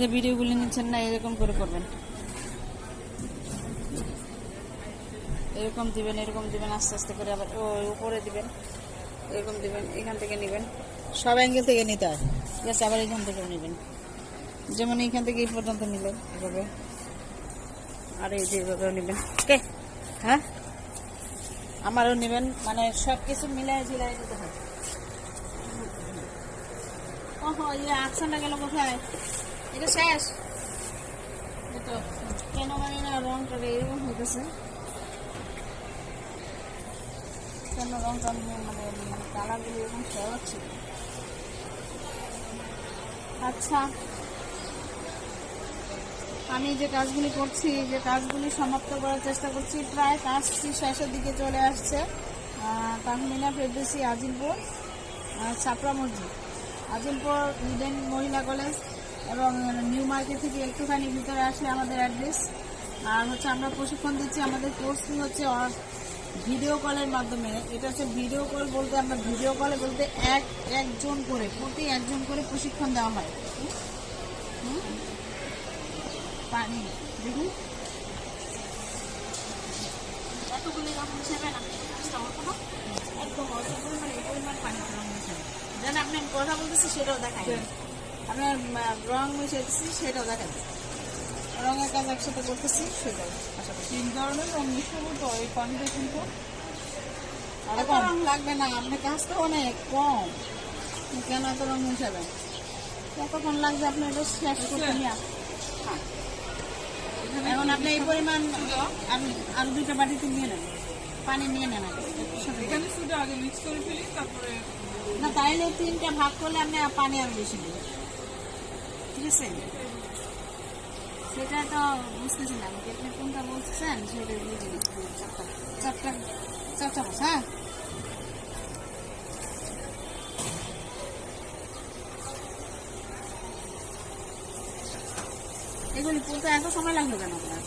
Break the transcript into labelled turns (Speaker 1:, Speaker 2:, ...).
Speaker 1: যে ভিডিওগুলি নিচ্ছেন না এরকম করে করবেন। এরকম দিবেন এরকম দিবেন আস্তে আস্তে করে আবার ওই উপরে দিবেন এরকম দিবেন এখান থেকে নেবেন।
Speaker 2: সব অ্যাঙ্গেল থেকে নিতে হয়।
Speaker 1: ঠিক আছে আবার এখান থেকেও নেবেন। যেমন এখান থেকে এই পর্যন্ত নিলেন এভাবে। আর এই যে এভাবেও নেবেন। ওকে হ্যাঁ? আমারও নেবেন মানে সব কিছু মিলাই ঝিলাই দিতে হবে ওহো ইয়ে আকশনটা গেল কোথায়? এটা শেষ তো কেন জানি না রংটা এরকম হইতেছে কেন রংটা মানে কালারগুলো এরকম খেয়াল হচ্ছে আচ্ছা আমি যে কাজগুলি করছি, যে কাজগুলি সমাপ্ত করার চেষ্টা করছি, প্রায় কাজটি শেষের দিকে চলে আসছে। তাহমিনা ফেরদৌসি আজিমপুর ছাপড়া মসজিদ। আজিমপুর ইডেন মহিলা কলেজ। এবং নিউ মার্কেট থেকে একটুখানি ভিতরে আসলে আমাদের অ্যাড্রেস আর হচ্ছে আমরা প্রশিক্ষণ দিচ্ছি আমাদের কোর্স হচ্ছে ভিডিও কলের মাধ্যমে। এটা হচ্ছে ভিডিও কল বলতে আমরা ভিডিও কলে বলতে এক একজন করে প্রতি একজন করে প্রশিক্ষণ দেওয়া হয়? পানি দেখুন। এতগুলি? একদম অল্প পরিমাণে এই পরিমাণ পানি যেন আপনি কথা বলতেছি সেটাও দেখায় আপনার রং মিশাইতেছি সেটাও দেখায় রঙের কাজ একসাথে করতেছি সেটাও পাশাপাশি।
Speaker 2: তিন ধরনের রং মিশাবো তো এই পানিটা কিন্তু
Speaker 1: এত রং লাগবে না আপনার কাজ তো অনেক কম। কেন এত রং মিশাবেন? কতক্ষণ লাগবে আপনি এটা শেষ করতে নিয়ে। হ্যাঁ। এখন আপনি এই পরিমাণ আর- আর দুইটা বাটিতে নিয়ে নেন পানি নিয়ে নেন আগে।
Speaker 2: এখানে শুধু আগে মিক্স করে ফেলি তারপরে
Speaker 1: না তাইলে তিনটা ভাগ করলে আপনি পানি আরও বেশি দেবেন। ঠিক সেটা তো বুঝতেছি না আমি আপনি কোনটা বলছেন সেটা বুঝিনি চারটা চারটা চার চামচ হ্যাঁ? এগুলি পড়তে এত সময় লাগল কেন আপনার?